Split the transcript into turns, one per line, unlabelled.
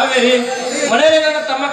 ಸಾವಿರಿ ಮನೆಯಲ್ಲಿ ನನ್ನ ತಮ್ಮ